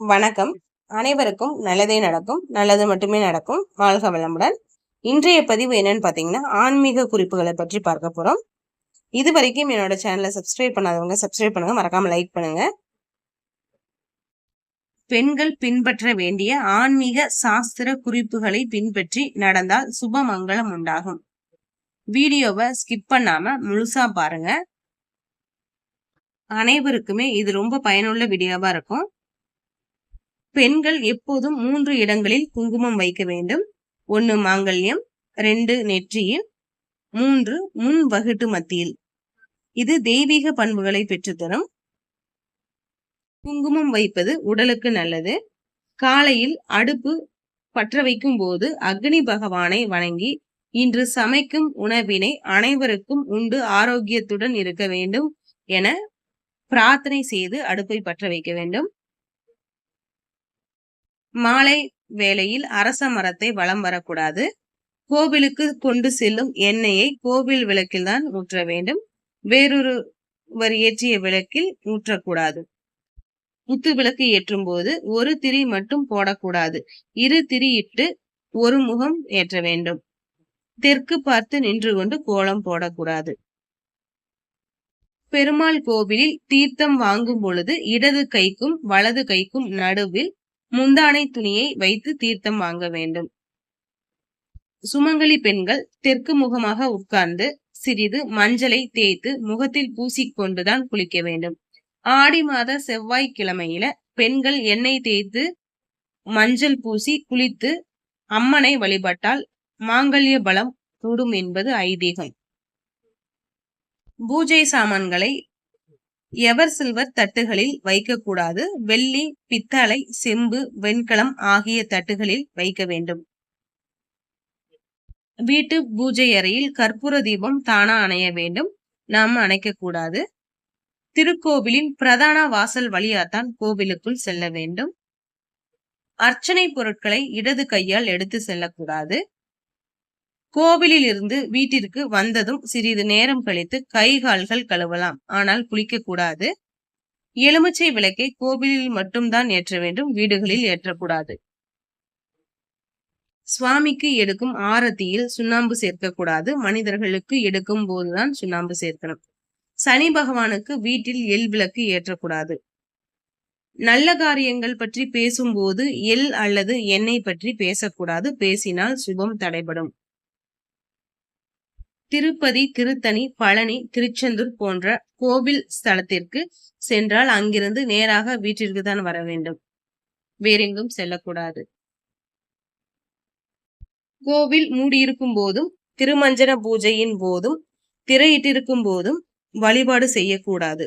வணக்கம். அனைவருக்கும் நல்லதே நடக்கும். நல்லது மட்டுமே நடக்கும். வாழ்க வளமுடன். இன்றைய பதிவு என்னன்னு பார்த்தீங்கன்னா ஆன்மீக குறிப்புகளை பற்றி பார்க்க போகிறோம் இது வரைக்கும் என்னோட சேனலை சப்ஸ்கிரைப் பண்ணாதவங்க சப்ஸ்கிரைப் பண்ணுங்க. மறக்காம லைக் பண்ணுங்க. பெண்கள் பின்பற்ற வேண்டிய ஆன்மீக சாஸ்திர குறிப்புகளை பின்பற்றி நடந்தால் சுப மங்களம் உண்டாகும். வீடியோவை ஸ்கிப் பண்ணாம முழுசா பாருங்க. அனைவருக்குமே இது ரொம்ப பயனுள்ள வீடியோவா இருக்கும். பெண்கள் எப்போதும் மூன்று இடங்களில் குங்குமம் வைக்க வேண்டும். ஒன்னு மாங்கல்யம் ரெண்டு நெற்றியில் மூன்று முன் வகுட்டு மத்தியில். இது தெய்வீக பண்புகளை பெற்றுத்தரும். குங்குமம் வைப்பது உடலுக்கு நல்லது. காலையில் அடுப்பு பற்ற வைக்கும் போது அக்னி பகவானை வணங்கி இன்று சமைக்கும் உணவினை அனைவருக்கும் உண்டு ஆரோக்கியத்துடன் இருக்க வேண்டும் என பிரார்த்தனை செய்து அடுப்பை பற்ற வைக்க வேண்டும். மாலை வேளையில் அரச மரத்தை வலம் வரக்கூடாது. கோவிலுக்கு கொண்டு செல்லும் எண்ணெயை கோவில் விளக்கில் தான் ஊற்ற வேண்டும். வேறொருவர் ஏற்றிய விளக்கில் ஊற்றக்கூடாது. முத்து விளக்கு ஏற்றும் போது ஒரு திரி மட்டும் போடக்கூடாது. இரு திரி இட்டு ஒரு முகம் ஏற்ற வேண்டும். தெற்கு பார்த்து நின்று கொண்டு கோலம் போடக்கூடாது. பெருமாள் கோவிலில் தீர்த்தம் வாங்கும் பொழுது இடது கைக்கும் வலது கைக்கும் நடுவில் முந்தானை துணியை வைத்து தீர்த்தம் வாங்க வேண்டும். சுமங்கலி பெண்கள் தெற்கு முகமாக உட்கார்ந்து சிறிது மஞ்சளை தேய்த்து முகத்தில் பூசிக்கொண்டுதான் குளிக்க வேண்டும். ஆடி மாத செவ்வாய் கிழமையில பெண்கள் எண்ணெய் தேய்த்து மஞ்சள் பூசி குளித்து அம்மனை வழிபட்டால் மாங்கல்ய பலம் கூடும் என்பது ஐதீகம். பூஜை சாமான்களை எவர் சில்வர் தட்டுகளில் வைக்கக்கூடாது. வெள்ளி பித்தளை செம்பு வெண்கலம் ஆகிய தட்டுகளில் வைக்க வேண்டும். வீட்டு பூஜை அறையில் கற்பூர தீபம் தானா அணைய வேண்டும். நாம் அணைக்கக்கூடாது. திருக்கோவிலின் பிரதான வாசல் வழியாத்தான் கோவிலுக்குள் செல்ல வேண்டும். அர்ச்சனை பொருட்களை இடது கையால் எடுத்து செல்லக்கூடாது. கோவிலில் இருந்து வீட்டிற்கு வந்ததும் சிறிது நேரம் கழித்து கை கால்கள் கழுவலாம். ஆனால் குளிக்க கூடாது எலுமிச்சை விளக்கை கோவிலில் மட்டும்தான் ஏற்ற வேண்டும். வீடுகளில் ஏற்றக்கூடாது. சுவாமிக்கு எடுக்கும் ஆரத்தியில் சுண்ணாம்பு சேர்க்கக்கூடாது. மனிதர்களுக்கு எடுக்கும் போதுதான் சுண்ணாம்பு சேர்க்கணும். சனி பகவானுக்கு வீட்டில் எல் விளக்கு ஏற்றக்கூடாது. நல்ல காரியங்கள் பற்றி பேசும்போது எல் அல்லது எண்ணெய் பற்றி பேசக்கூடாது. பேசினால் சுபம் தடைபடும். திருப்பதி திருத்தணி பழனி திருச்செந்தூர் போன்ற கோவில் ஸ்தலத்திற்கு சென்றால் அங்கிருந்து நேராக வீட்டிற்கு தான் வர வேண்டும். வேறெங்கும் செல்லக்கூடாது. கோவில் மூடியிருக்கும் போதும் திருமஞ்சன பூஜையின் போதும் திரையிட்டிருக்கும் போதும் வழிபாடு செய்யக்கூடாது.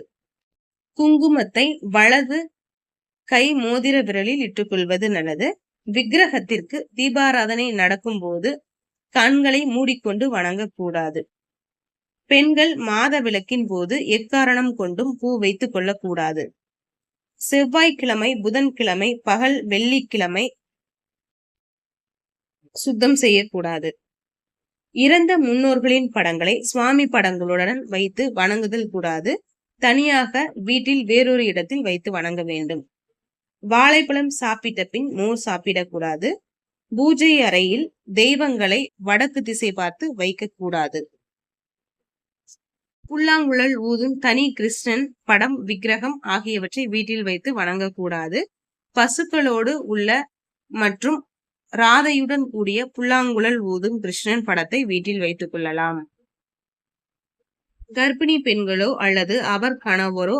குங்குமத்தை வலது கை மோதிர விரலில் இட்டுக்கொள்வது நல்லது. விக்கிரகத்திற்கு தீபாராதனை நடக்கும் போது கண்களை மூடிக்கொண்டு வணங்கக்கூடாது. பெண்கள் மாத விளக்கின் போது எக்காரணம் கொண்டும் பூ வைத்துக் கொள்ளக்கூடாது. செவ்வாய்க்கிழமை புதன்கிழமை பகல் வெள்ளிக்கிழமை சுத்தம் செய்யக்கூடாது. இறந்த முன்னோர்களின் படங்களை சுவாமி படங்களுடன் வைத்து வணங்குதல் கூடாது. தனியாக வீட்டில் வேறொரு இடத்தில் வைத்து வணங்க வேண்டும். வாழைப்பழம் சாப்பிட்ட பின் மோர் சாப்பிடக்கூடாது. பூஜை அறையில் தெய்வங்களை வடக்கு திசை பார்த்து வைக்கக்கூடாது. புல்லாங்குழல் ஊதும் தனி கிருஷ்ணன் படம் விக்கிரகம் ஆகியவற்றை வீட்டில் வைத்து வணங்கக்கூடாது. பசுக்களோடு உள்ள மற்றும் ராதையுடன் கூடிய புல்லாங்குழல் ஊதும் கிருஷ்ணன் படத்தை வீட்டில் வைத்துக் கொள்ளலாம். கர்ப்பிணி பெண்களோ அல்லது அவர் கணவரோ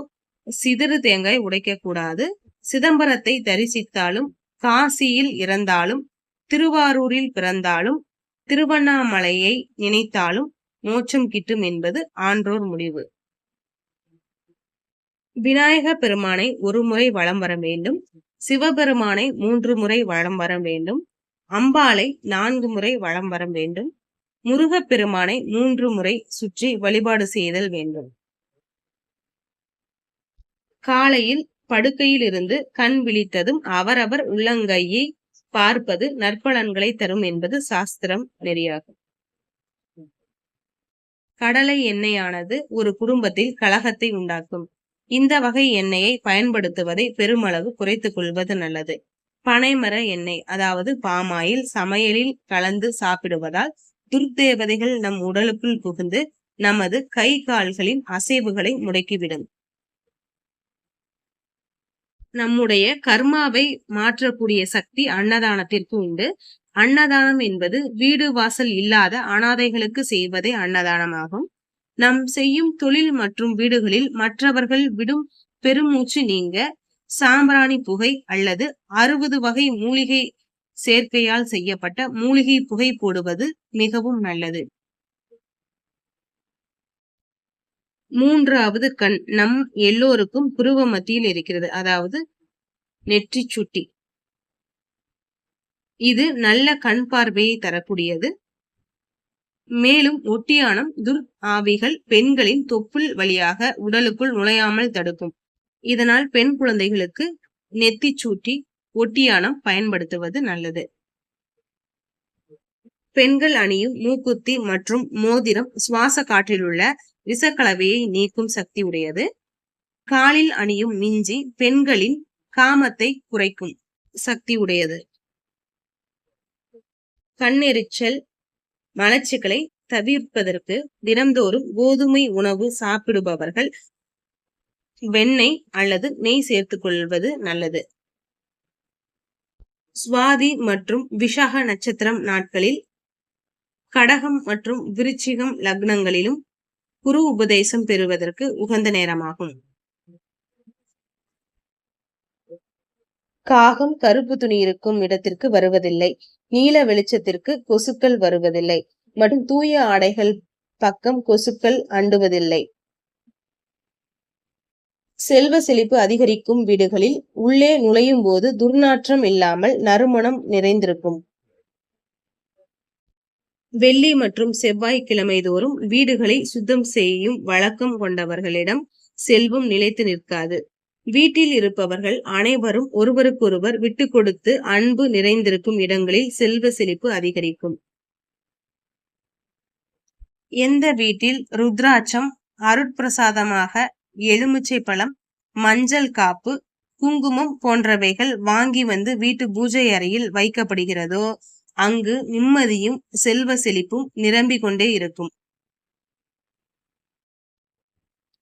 சிதறு தேங்காய் உடைக்கக்கூடாது. சிதம்பரத்தை தரிசித்தாலும் காசியில் இறந்தாலும் திருவாரூரில் பிறந்தாலும் திருவண்ணாமலையை நினைத்தாலும் மோட்சம் கிட்டும் என்பது ஆன்றோர் முடிவு. விநாயக பெருமானை ஒரு முறை வளம் வர வேண்டும். சிவபெருமானை மூன்று முறை வளம் வர வேண்டும். அம்பாளை நான்கு முறை வளம் வர வேண்டும். முருகப் பெருமானை மூன்று முறை சுற்றி வழிபாடு செய்தல் வேண்டும். காலையில் படுக்கையில் இருந்து கண் விழித்ததும் அவரவர் உள்ளங்கையை பார்ப்பது நற்பலன்களை தரும் என்பது சாஸ்திரம் நெறியாகும். கடலை எண்ணெயானது ஒரு குடும்பத்தில் கலகத்தை உண்டாக்கும். இந்த வகை எண்ணெயை பயன்படுத்துவதை பெருமளவு குறைத்துக் கொள்வது நல்லது. பனைமர எண்ணெய் அதாவது பாமாயில் சமையலில் கலந்து சாப்பிடுவதால் துர்தேவதைகள் நம் உடலுக்குள் புகுந்து நமது கை கால்களின் அசைவுகளை முடக்கிவிடும். நம்முடைய கர்மாவை மாற்றக்கூடிய சக்தி அன்னதானத்திற்கு உண்டு. அன்னதானம் என்பது வீடு வாசல் இல்லாத அனாதைகளுக்கு செய்வதே அன்னதானமாகும். நம் செய்யும் தொழில் மற்றும் வீடுகளில் மற்றவர்கள் விடும் பெருமூச்சு நீங்க சாம்பிராணி புகை அல்லது அறுபது வகை மூலிகை சேர்க்கையால் செய்யப்பட்ட மூலிகை புகை போடுவது மிகவும் நல்லது. மூன்றாவது கண் நம் எல்லோருக்கும் புருவ மத்தியில் இருக்கிறது. அதாவது நெற்றி சுட்டி. இது நல்ல கண் பார்வையை தரக்கூடியது. மேலும் ஒட்டியானம் துர் ஆவிகள் பெண்களின் தொப்புள் வழியாக உடலுக்குள் நுழையாமல் தடுக்கும். இதனால் பெண் குழந்தைகளுக்கு நெத்தி சூட்டி ஒட்டியானம் பயன்படுத்துவது நல்லது. பெண்கள் அணியும் மூக்குத்தி மற்றும் மோதிரம் சுவாச காற்றில் உள்ள விஷக்கலவையை நீக்கும் சக்தி உடையது. காலில் அணியும் மிஞ்சி பெண்களின் காமத்தை குறைக்கும் சக்தி உடையது. கண்ணெரிச்சல் மலச்சிக்கலை தவிர்ப்பதற்கு தினந்தோறும் கோதுமை உணவு சாப்பிடுபவர்கள் வெண்ணெய் அல்லது நெய் சேர்த்துக் கொள்வது நல்லது. சுவாதி மற்றும் விஷாக நட்சத்திரம் நாட்களில் கடகம் மற்றும் விருச்சிகம் லக்னங்களிலும் குரு உபதேசம் பெறுவதற்கு உகந்த நேரமாகும். காகம் கருப்பு துணி இருக்கும் இடத்திற்கு வருவதில்லை. நீல வெளிச்சத்திற்கு கொசுக்கள் வருவதில்லை. மற்றும் தூய ஆடைகள் பக்கம் கொசுக்கள் அண்டுவதில்லை. செல்வ செழிப்பு அதிகரிக்கும் வீடுகளில் உள்ளே நுழையும் போது துர்நாற்றம் இல்லாமல் நறுமணம் நிறைந்திருக்கும். வெள்ளி மற்றும் செவ்வாய்க்கிழமை தோறும் வீடுகளை சுத்தம் செய்யும் வழக்கம் கொண்டவர்களிடம் செல்வம் நிலைத்து நிற்காது. வீட்டில் இருப்பவர்கள் அனைவரும் ஒருவருக்கொருவர் விட்டு கொடுத்து அன்பு நிறைந்திருக்கும் இடங்களில் செல்வ செழிப்பு அதிகரிக்கும். எந்த வீட்டில் ருத்ராட்சம் அருட்பிரசாதமாக எலுமிச்சை பழம் மஞ்சள் காப்பு குங்குமம் போன்றவைகள் வாங்கி வந்து வீட்டு பூஜை அறையில் வைக்கப்படுகிறதோ அங்கு நிம்மதியும் செல்வ செழிப்பும் நிரம்பிக் கொண்டே இருக்கும்.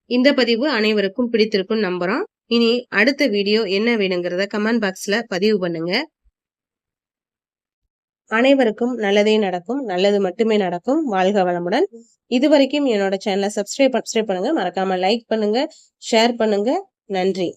இந்த பதிவு அனைவருக்கும் பிடித்திருக்கும் நம்புறோம். இனி அடுத்த வீடியோ என்ன வேணுங்கிறத கமெண்ட் பாக்ஸ்ல பதிவு பண்ணுங்க. அனைவருக்கும் நல்லதே நடக்கும் நல்லது மட்டுமே நடக்கும். வாழ்க வளமுடன். இது வரைக்கும் என்னோட சேனலை சப்ஸ்கிரைப் சப்ஸ்கிரைப் பண்ணுங்க. மறக்காம லைக் பண்ணுங்க ஷேர் பண்ணுங்க. நன்றி.